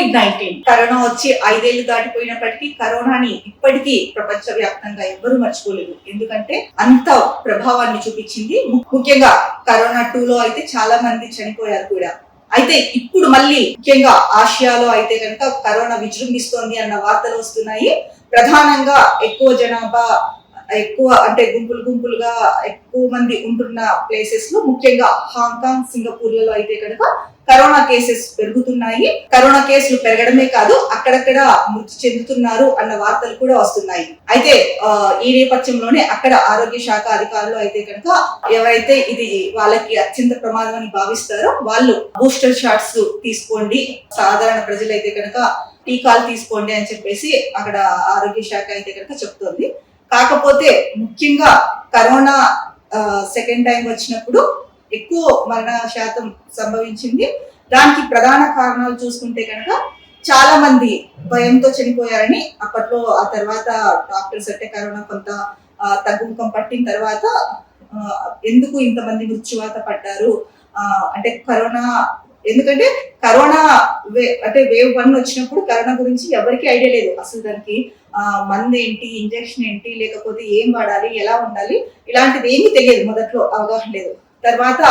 Covid nineteen. Corona వచ్చి ఐదేళ్ళు దాటిపోయినప్పటికీ కరోనాని ఇప్పటికీ ప్రపంచ వ్యాప్తంగా ఎవ్వరూ మర్చిపోలేదు. ఎందుకంటే అంత ప్రభావాన్ని చూపించింది. ము- ముఖ్యంగా కరోనా టూలో అయితే చాలా మంది చనిపోయారు కూడా. అయితే ఇప్పుడు మళ్ళీ ముఖ్యంగా ఆసియాలో అయితే కనుక కరోనా విజృంభిస్తోంది అన్న వార్తలు వస్తున్నాయి. ప్రధానంగా ఎక్కువ జనాభా ఎక్కువ అంటే గుంపులు గుంపులుగా ఎక్కువ మంది ఉంటున్న ప్లేసెస్లో ముఖ్యంగా హాంకాంగ్ సింగపూర్లలో అయితే కనుక కరోనా కేసెస్ పెరుగుతున్నాయి. కరోనా కేసులు పెరగడమే కాదు అక్కడక్కడ మృతి చెందుతున్నారు అన్న వార్తలు కూడా వస్తున్నాయి. అయితే ఈ నేపథ్యంలోనే అక్కడ ఆరోగ్య శాఖ అధికారులు అయితే కనుక ఎవరైతే ఇది వాళ్ళకి అత్యంత ప్రమాదం అని భావిస్తారో వాళ్ళు బూస్టర్ షాట్స్ తీసుకోండి. సాధారణ ప్రజలైతే కనుక టీకాలు తీసుకోండి అని చెప్పేసి అక్కడ ఆరోగ్య శాఖ అయితే కనుక చెప్తోంది. కాకపోతే ముఖ్యంగా కరోనా సెకండ్ టైం వచ్చినప్పుడు ఎక్కువ మరణ శాతం సంభవించింది. దానికి ప్రధాన కారణాలు చూసుకుంటే కనుక చాలా మంది భయంతో చనిపోయారని అప్పట్లో ఆ తర్వాత డాక్టర్స్ అంటే కరోనా కొంత తగ్గుముఖం పట్టిన తర్వాత ఎందుకు ఇంతమంది మృత్యువాత పడ్డారు? అంటే కరోనా ఎందుకంటే కరోనా వే అంటే వేవ్ వన్ వచ్చినప్పుడు కరోనా గురించి ఎవరికి ఐడియా లేదు. అసలు దానికి మందు ఏంటి ఇంజెక్షన్ ఏంటి లేకపోతే ఏం వాడాలి ఎలా ఉండాలి ఇలాంటిది ఏమీ తెలియదు. మొదట్లో అవగాహన లేదు. తర్వాత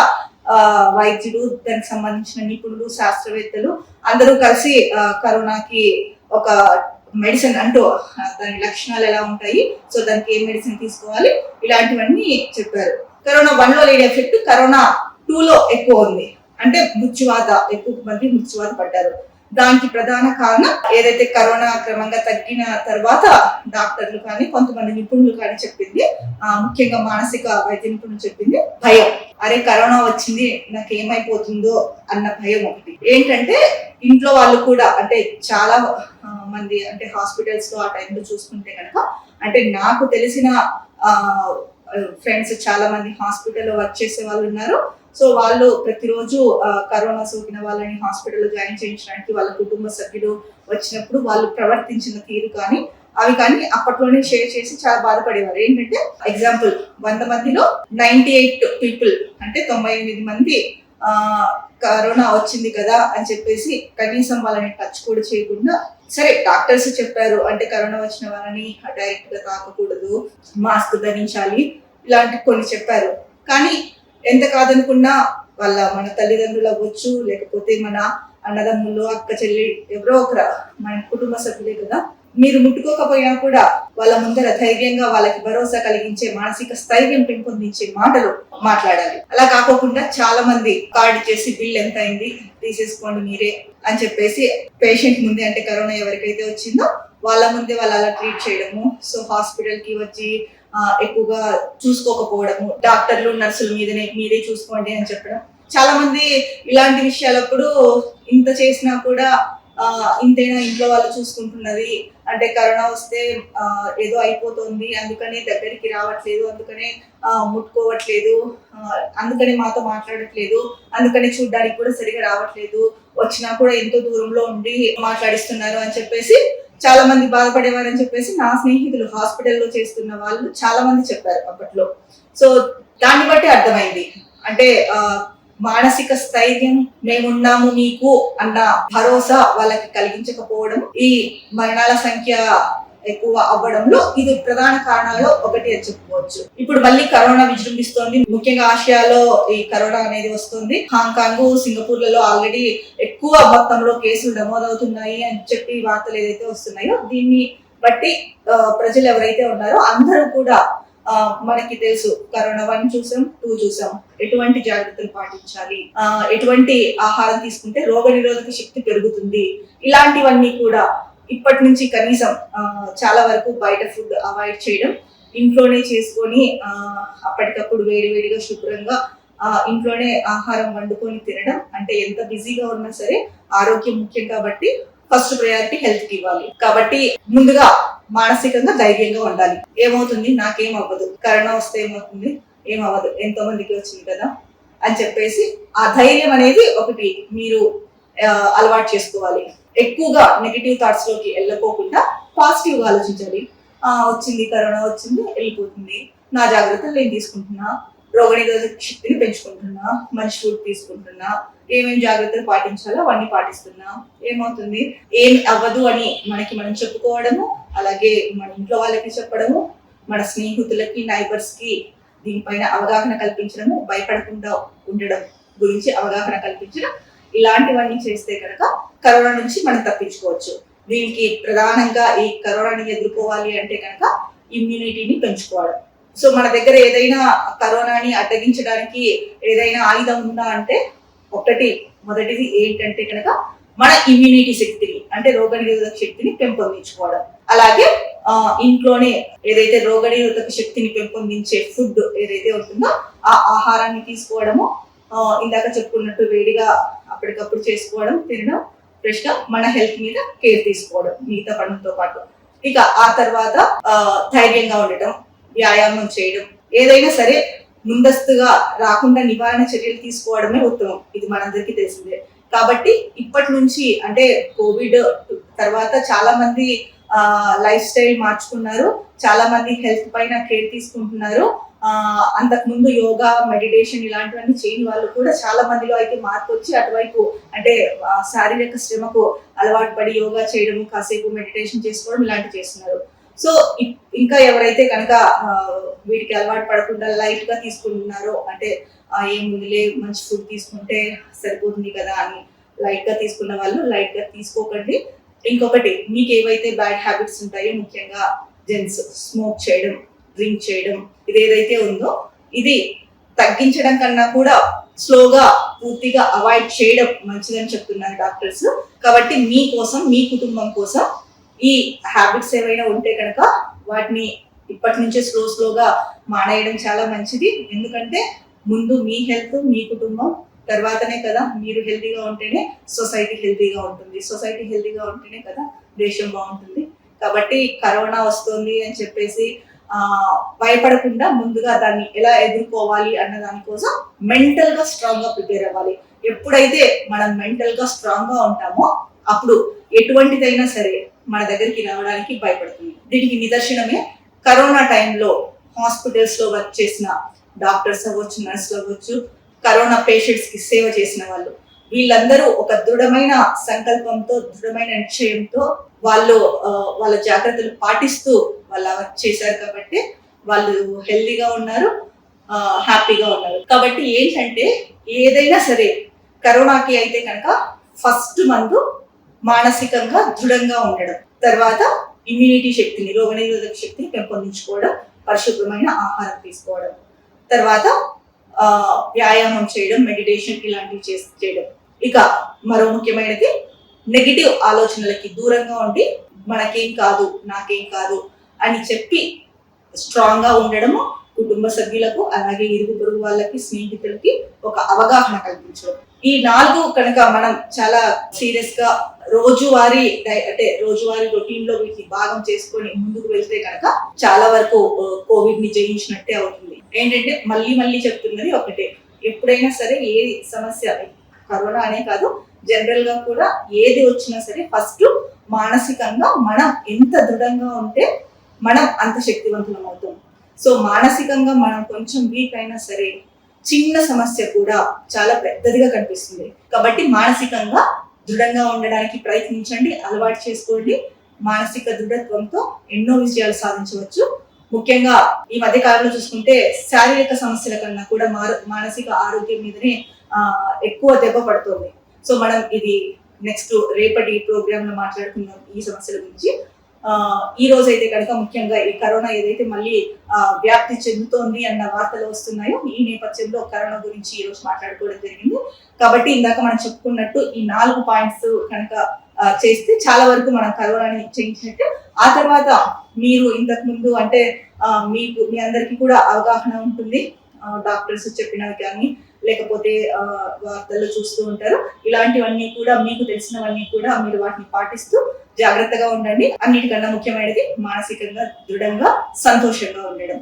వైద్యులు దానికి సంబంధించిన నిపుణులు శాస్త్రవేత్తలు అందరూ కలిసి కరోనాకి ఒక మెడిసిన్ అంటూ దాని లక్షణాలు ఎలా ఉంటాయి సో దానికి ఏ మెడిసిన్ తీసుకోవాలి ఇలాంటివన్నీ చెప్పారు. కరోనా వన్లో లేని ఎఫెక్ట్ కరోనా టూలో ఎక్కువ ఉంది. అంటే మృత్యువాత ఎక్కువ మంది మృత్యువాత పడ్డారు. దానికి ప్రధాన కారణం ఏదైతే కరోనా క్రమంగా తగ్గిన తర్వాత డాక్టర్లు కానీ కొంతమంది నిపుణులు కానీ చెప్పింది ఆ, ముఖ్యంగా మానసిక వైద్య నిపుణులు చెప్పింది భయం. అరే కరోనా వచ్చింది నాకు ఏమైపోతుందో అన్న భయం ఒకటి. ఏంటంటే ఇంట్లో వాళ్ళు కూడా అంటే చాలా మంది అంటే హాస్పిటల్స్లో ఆ టైంలో చూసుకుంటే కనుక అంటే నాకు తెలిసిన ఫ్రెండ్స్ చాలా మంది హాస్పిటల్లో వర్క్ చేసే వాళ్ళు ఉన్నారు. సో వాళ్ళు ప్రతిరోజు కరోనా సోకిన వాళ్ళని హాస్పిటల్లో జాయిన్ చేయించడానికి వాళ్ళ కుటుంబ సభ్యులు వచ్చినప్పుడు వాళ్ళు ప్రవర్తించిన తీరు కానీ అవి కానీ అప్పట్లోనే షేర్ చేసి చాలా బాధపడేవారు. ఏంటంటే ఎగ్జాంపుల్ వంద మందిలో నైన్టీ ఎయిట్ పీపుల్ అంటే తొంభై ఎనిమిది మంది కరోనా వచ్చింది కదా అని చెప్పేసి కనీసం వాళ్ళని టచ్ కూడా చేయకుండా సరే డాక్టర్స్ చెప్పారు అంటే కరోనా వచ్చిన వాళ్ళని డైరెక్ట్గా తాకకూడదు మాస్క్ ధరించాలి ఇలాంటి కొన్ని చెప్పారు. కానీ ఎంత కాదనుకున్నా వాళ్ళ మన తల్లిదండ్రులు అవ్వచ్చు లేకపోతే మన అన్నదమ్ములు అక్క చెల్లి ఎవరో ఒకరు మన కుటుంబ సభ్యులే కదా. మీరు ముట్టుకోకపోయినా కూడా వాళ్ళ ముందర ధైర్యంగా వాళ్ళకి భరోసా కలిగించే మానసిక స్థైర్యం పెంపొందించే మాటలు మాట్లాడాలి. అలా కాకోకుండా చాలా మంది కార్డు చేసి బిల్ ఎంత అయింది తీసేసుకోండి మీరే అని చెప్పేసి పేషెంట్ ముందే అంటే కరోనా ఎవరికైతే వచ్చిందో వాళ్ళ ముందే వాళ్ళు అలా ట్రీట్ చేయడము. సో హాస్పిటల్కి వచ్చి ఎక్కువగా చూసుకోకపోవడము డాక్టర్లు నర్సుల మీదనే మీరే చూసుకోండి అని చెప్పడం. చాలా మంది ఇలాంటి విషయాలప్పుడు ఇంత చేసినా కూడా ఇంతైనా ఇంట్లో వాళ్ళు చూసుకుంటున్నది. అంటే కరోనా వస్తే ఏదో అయిపోతుంది అందుకనే దగ్గరికి రావట్లేదు అందుకనే ముట్టుకోవట్లేదు అందుకనే మాతో మాట్లాడట్లేదు అందుకనే చూడ్డానికి కూడా సరిగా రావట్లేదు వచ్చినా కూడా ఎంతో దూరంలో ఉండి మాట్లాడిస్తున్నారు అని చెప్పేసి చాలా మంది బాధపడేవారని చెప్పేసి నా స్నేహితులు హాస్పిటల్లో చేస్తున్న వాళ్ళు చాలా మంది చెప్పారు అప్పట్లో. సో దాన్ని బట్టి అర్థమైంది. అంటే మానసిక స్థైర్యం మేమున్నాము మీకు అన్న భరోసా వాళ్ళకి కలిగించకపోవడం ఈ మరణాల సంఖ్య ఎక్కువ అవ్వడంలో ఇది ప్రధాన కారణాల్లో ఒకటి అని చెప్పుకోవచ్చు. ఇప్పుడు మళ్ళీ కరోనా విజృంభిస్తోంది. ముఖ్యంగా ఆసియాలో ఈ కరోనా అనేది వస్తుంది. హాంకాంగ్ సింగపూర్లలో ఆల్రెడీ ఎక్కువ మొత్తంలో కేసులు నమోదవుతున్నాయి అని చెప్పి వార్తలు ఏదైతే వస్తున్నాయో దీన్ని బట్టి ప్రజలు ఎవరైతే ఉన్నారో అందరూ కూడా మనకి తెలుసు. కరోనా వన్ చూసాం టూ చూసాం. ఎటువంటి జాగ్రత్తలు పాటించాలి? ఎటువంటి ఆహారం తీసుకుంటే రోగ నిరోధక శక్తి పెరుగుతుంది? ఇలాంటివన్నీ కూడా ఇప్పటి నుంచి కనీసం చాలా వరకు బయట ఫుడ్ అవాయిడ్ చేయడం ఇంట్లోనే చేసుకొని అప్పటికప్పుడు వేడివేడిగా శుభ్రంగా ఇంట్లోనే ఆహారం వండుకొని తినడం అంటే ఎంత బిజీగా ఉన్నా సరే ఆరోగ్యం ముఖ్యం కాబట్టి ఫస్ట్ ప్రయారిటీ హెల్త్కి ఇవ్వాలి. కాబట్టి ముందుగా మానసికంగా ధైర్యంగా ఉండాలి. ఏమవుతుంది? నాకేం అవ్వదు. కరోనా వస్తే ఏమవుతుంది? ఏమవ్వదు ఎంతో మందికి వచ్చింది కదా అని చెప్పేసి ఆ ధైర్యం అనేది ఒకటి మీరు అలవాటు చేసుకోవాలి. ఎక్కువగా నెగిటివ్ థాట్స్లోకి వెళ్ళకోకుండా పాజిటివ్గా ఆలోచించాలి. ఆ వచ్చింది కరోనా వచ్చింది వెళ్ళిపోతుంది. నా జాగ్రత్తలు నేను తీసుకుంటున్నా. రోగనిరోధక శక్తిని పెంచుకుంటున్నా. మంచి ఫుడ్ తీసుకుంటున్నా. ఏమేమి జాగ్రత్తలు పాటించాలో అవన్నీ పాటిస్తున్నా. ఏమవుతుంది? ఏం అవ్వదు అని మనకి మనం చెప్పుకోవడము అలాగే మన ఇంట్లో వాళ్ళకి చెప్పడము మన స్నేహితులకి నైబర్స్కి దీనిపైన అవగాహన కల్పించడము భయపడకుండా ఉండడం గురించి అవగాహన కల్పించడం ఇలాంటివన్నీ చేస్తే కనుక కరోనా నుంచి మనం తప్పించుకోవచ్చు. దీనికి ప్రధానంగా ఈ కరోనాని ఎదుర్కోవాలి అంటే కనుక ఇమ్యూనిటీని పెంచుకోవడం. సో మన దగ్గర ఏదైనా కరోనాని అడ్డగించడానికి ఏదైనా ఆయుధం ఉందా అంటే ఒకటి మొదటిది ఏంటంటే కనుక మన ఇమ్యూనిటీ శక్తిని అంటే రోగనిరోధక శక్తిని పెంపొందించుకోవడం. అలాగే ఆ, ఇంట్లోనే ఏదైతే రోగనిరోధక శక్తిని పెంపొందించే ఫుడ్ ఏదైతే ఉంటుందో ఆ ఆహారాన్ని తీసుకోవడము ఇందాక చెప్పుకున్నట్టు వేడిగా అప్పటికప్పుడు చేసుకోవడం తినడం ఫ్రెష్గా మన హెల్త్ మీద కేర్ తీసుకోవడం మిగతా పనులతో పాటు. ఇక ఆ తర్వాత ధైర్యంగా ఉండటం వ్యాయామం చేయడం. ఏదైనా సరే ముందస్తుగా రాకుండా నివారణ చర్యలు తీసుకోవడమే ఉత్తమం. ఇది మనందరికీ తెలిసిందే. కాబట్టి ఇప్పటి నుంచి అంటే కోవిడ్ తర్వాత చాలా మంది లైఫ్ స్టైల్ మార్చుకున్నారు. చాలా మంది హెల్త్ పైన కేర్ తీసుకుంటున్నారు. అంతకుముందు యోగా మెడిటేషన్ ఇలాంటివన్నీ చేయని వాళ్ళు కూడా చాలా మందిలో అయితే మార్పు వచ్చి అటువైపు అంటే శారీరక శ్రమకు అలవాటు పడి యోగా చేయడం కాసేపు మెడిటేషన్ చేసుకోవడం ఇలాంటివి చేస్తున్నారు. సో ఇ- ఇంకా ఎవరైతే కనుక వీటికి అలవాటు పడకుండా లైట్గా తీసుకుంటున్నారో అంటే ఆ, ఏముందిలే మంచి ఫుడ్ తీసుకుంటే సరిపోతుంది కదా అని లైట్గా తీసుకున్న వాళ్ళు లైట్గా తీసుకోకండి. ఇంకొకటి మీకు ఏవైతే బ్యాడ్ హ్యాబిట్స్ ఉంటాయో ముఖ్యంగా జెంట్స్ స్మోక్ చేయడం డ్రింక్ చేయడం ఇది ఏదైతే ఉందో ఇది తగ్గించడం కన్నా కూడా స్లోగా పూర్తిగా అవాయిడ్ చేయడం మంచిదని చెప్తున్నారు డాక్టర్స్. కాబట్టి మీ కోసం మీ కుటుంబం కోసం ఈ హ్యాబిట్స్ ఏవైనా ఉంటే కనుక వాటిని ఇప్పటి నుంచే స్లో స్లోగా మానేయడం చాలా మంచిది. ఎందుకంటే ముందు మీ హెల్త్ మీ కుటుంబం తర్వాతనే కదా మీరు హెల్తీగా ఉంటేనే సొసైటీ హెల్తీగా ఉంటుంది. సొసైటీ హెల్తీగా ఉంటేనే కదా దేశం బాగుంటుంది. కాబట్టి కరోనా వస్తుంది అని చెప్పేసి ఆ భయపడకుండా ముందుగా దాన్ని ఎలా ఎదుర్కోవాలి అన్న దానికోసం మెంటల్గా స్ట్రాంగ్గా ప్రిపేర్ అవ్వాలి. ఎప్పుడైతే మనం మెంటల్గా స్ట్రాంగ్గా ఉంటామో అప్పుడు ఎటువంటిదైనా సరే మన దగ్గరికి రావడానికి భయపడుతుంది. దీనికి నిదర్శనమే కరోనా టైంలో హాస్పిటల్స్లో వర్క్ చేసిన డాక్టర్స్ అవ్వచ్చు నర్సులు అవ్వచ్చు కరోనా పేషెంట్స్కి సేవ చేసిన వాళ్ళు. వీళ్ళందరూ ఒక దృఢమైన సంకల్పంతో దృఢమైన నిశ్చయంతో వాళ్ళు వాళ్ళ జాగ్రత్తలు పాటిస్తూ వాళ్ళు వర్క్ చేశారు కాబట్టి వాళ్ళు హెల్దీగా ఉన్నారు హ్యాపీగా ఉన్నారు. కాబట్టి ఏంటంటే ఏదైనా సరే కరోనాకి అయితే కనుక ఫస్ట్ మందు మానసికంగా దృఢంగా ఉండడం. తర్వాత ఇమ్యూనిటీ శక్తిని రోగనిరోధక శక్తిని పెంపొందించుకోవడం పరిశుభ్రమైన ఆహారం తీసుకోవడం. తర్వాత వ్యాయామం చేయడం మెడిటేషన్ ఇలాంటివి చేసి చేయడం. ఇక మరో ముఖ్యమైనది నెగిటివ్ ఆలోచనలకి దూరంగా ఉండి మనకేం కాదు నాకేం కాదు అని చెప్పి స్ట్రాంగ్గా ఉండడము కుటుంబ సభ్యులకు అలాగే ఇరుగు పొరుగు వాళ్ళకి స్నేహితులకి ఒక అవగాహన కల్పించడం. ఈ నాలుగు కనుక మనం చాలా సీరియస్గా రోజువారీ అంటే రోజువారీ రొటీన్లో వీటిని భాగం చేసుకొని ముందుకు వెళ్తే కనుక చాలా వరకు కోవిడ్ని జయించినట్టే అవుతుంది. ఏంటంటే మళ్ళీ మళ్ళీ చెప్తున్నది ఒకటే. ఎప్పుడైనా సరే ఏ సమస్య కరోనా అనే కాదు జనరల్గా కూడా ఏది వచ్చినా సరే ఫస్ట్ మానసికంగా మనం ఎంత దృఢంగా ఉంటే మనం అంత శక్తివంతులం అవుతాం. సో మానసికంగా మనం కొంచెం వీక్ అయినా సరే చిన్న సమస్య కూడా చాలా పెద్దదిగా కనిపిస్తుంది. కాబట్టి మానసికంగా దృఢంగా ఉండడానికి ప్రయత్నించండి అలవాటు చేసుకోండి. మానసిక దృఢత్వంతో ఎన్నో విజయాలు సాధించవచ్చు. ముఖ్యంగా ఈ మధ్య కాలంలో చూసుకుంటే శారీరక సమస్యల కన్నా కూడా మానసిక ఆరోగ్యం మీదనే ఎక్కువ దెబ్బ పడుతుంది. సో మనం ఇది నెక్స్ట్ రేపటి ప్రోగ్రామ్లో మాట్లాడుకుందాం ఈ సమస్యల గురించి. ఈ రోజు అయితే కనుక ముఖ్యంగా ఈ కరోనా ఏదైతే మళ్ళీ వ్యాప్తి చెందుతోంది అన్న వార్తలు వస్తున్నాయో ఈ నేపథ్యంలో కరోనా గురించి ఈ రోజు మాట్లాడుకోవడం జరిగింది. కాబట్టి ఇందాక మనం చెప్పుకున్నట్టు ఈ నాలుగు పాయింట్స్ కనుక చేస్తే చాలా వరకు మనం కరోనాని చేయించినట్టు. ఆ తర్వాత మీరు ఇంతకు ముందు అంటే మీకు మీ అందరికీ కూడా అవగాహన ఉంటుంది. డాక్టర్స్ చెప్పినవి కానీ లేకపోతే వార్తల్లో చూస్తూ ఉంటారు. ఇలాంటివన్నీ కూడా మీకు తెలిసినవన్నీ కూడా మీరు వాటిని పాటిస్తూ జాగ్రత్తగా ఉండండి. అన్నిటికన్నా ముఖ్యమైనది మానసికంగా దృఢంగా సంతోషంగా ఉండడం.